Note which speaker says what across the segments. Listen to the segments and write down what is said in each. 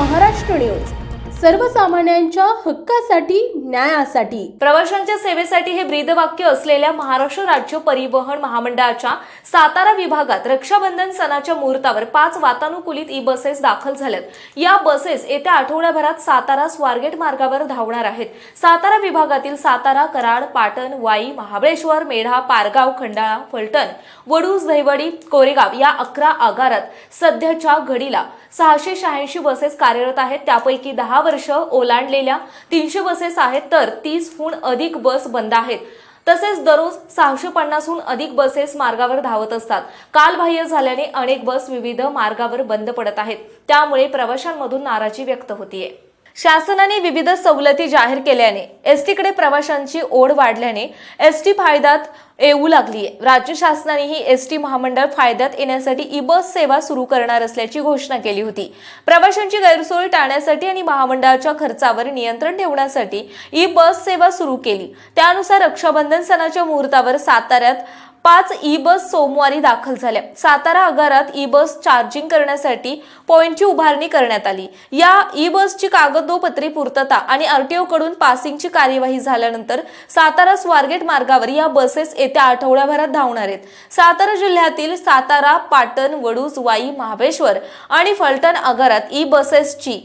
Speaker 1: Maharashtra news. सर्वसामान्यांच्या हक्कासाठी न्यायासाठी.
Speaker 2: प्रवाशांच्या सेवेसाठी हे ब्रीदवाक्य असलेल्या महाराष्ट्र राज्य परिवहन महामंडळाच्या सातारा विभागात रक्षाबंधन सणाच्या मुहूर्तावर पाच वातानुकूलित ई बसेस दाखल झाल्यात. या बसेस येत्या आठवड्याभरात सातारा स्वारगेट मार्गावर धावणार आहेत. सातारा विभागातील सातारा कराड पाटण वाई महाबळेश्वर मेढा पारगाव खंडाळा फलटण वडूज दहिवडी कोरेगाव या अकरा आगारात सध्याच्या घडीला सहाशे शहाऐंशी बसेस कार्यरत आहेत. त्यापैकी दहा वर्ष ओलांडलेल्या तीनशे बसेस आहेत तर तीसहून अधिक बस बंद आहेत. तसेच दररोज सहाशे पन्नासहून अधिक बसेस मार्गावर धावत असतात. कालबाह्य झाल्याने अनेक बस विविध मार्गावर बंद पडत आहेत. त्यामुळे प्रवाशांमधून नाराजी व्यक्त होतीये. शासनाने विविध सवलती जाहीर केल्याने एसटीकडे प्रवाशांची ओढ वाढल्याने एस टी फायद्यात येऊ लागली आहे राज्य शासनानेही एस टी महामंडळ फायद्यात येण्यासाठी ई बस सेवा सुरू करणार असल्याची घोषणा केली होती. प्रवाशांची गैरसोय टाळण्यासाठी आणि महामंडळाच्या खर्चावर नियंत्रण ठेवण्यासाठी ई बस सेवा सुरू केली. त्यानुसार रक्षाबंधन सणाच्या मुहूर्तावर साताऱ्यात पाच ई बस सोमवारी दाखल झाल्या. सातारा आगारात ई बस चार्जिंग करण्यासाठी पॉईंटची उभारणी करण्यात आली. या ई बसची कागदोपत्री पूर्तता आणि आरटीओ कडून पासिंगची कार्यवाही झाल्यानंतर सातारा स्वारगेट मार्गावर या बसेस येत्या आठवड्याभरात धावणार आहेत. सातारा जिल्ह्यातील सातारा पाटण वडूज वाई महाबळेश्वर आणि फलटण आगारात ई बसेसची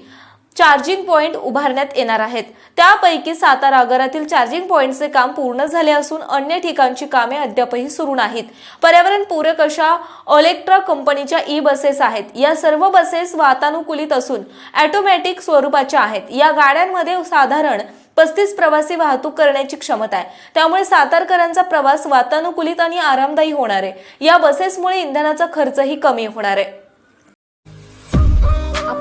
Speaker 2: चार्जिंग पॉईंट उभारण्यात येणार आहेत. त्यापैकी सातारा आगारातील चार्जिंग पॉईंटचे काम पूर्ण झाले असून अन्य ठिकाणची कामे अद्यापही सुरू नाहीत. पर्यावरण पूरक अशा ऑलेक्ट्रा कंपनीच्या ई बसेस आहेत. या सर्व बसेस वातानुकूलित असून ॲटोमॅटिक स्वरूपाच्या आहेत. या गाड्यांमध्ये साधारण पस्तीस प्रवासी वाहतूक करण्याची क्षमता आहे. त्यामुळे सातारकरांचा प्रवास वातानुकूलित आणि आरामदायी होणार आहे. या बसेसमुळे इंधनाचा खर्चही कमी होणार आहे.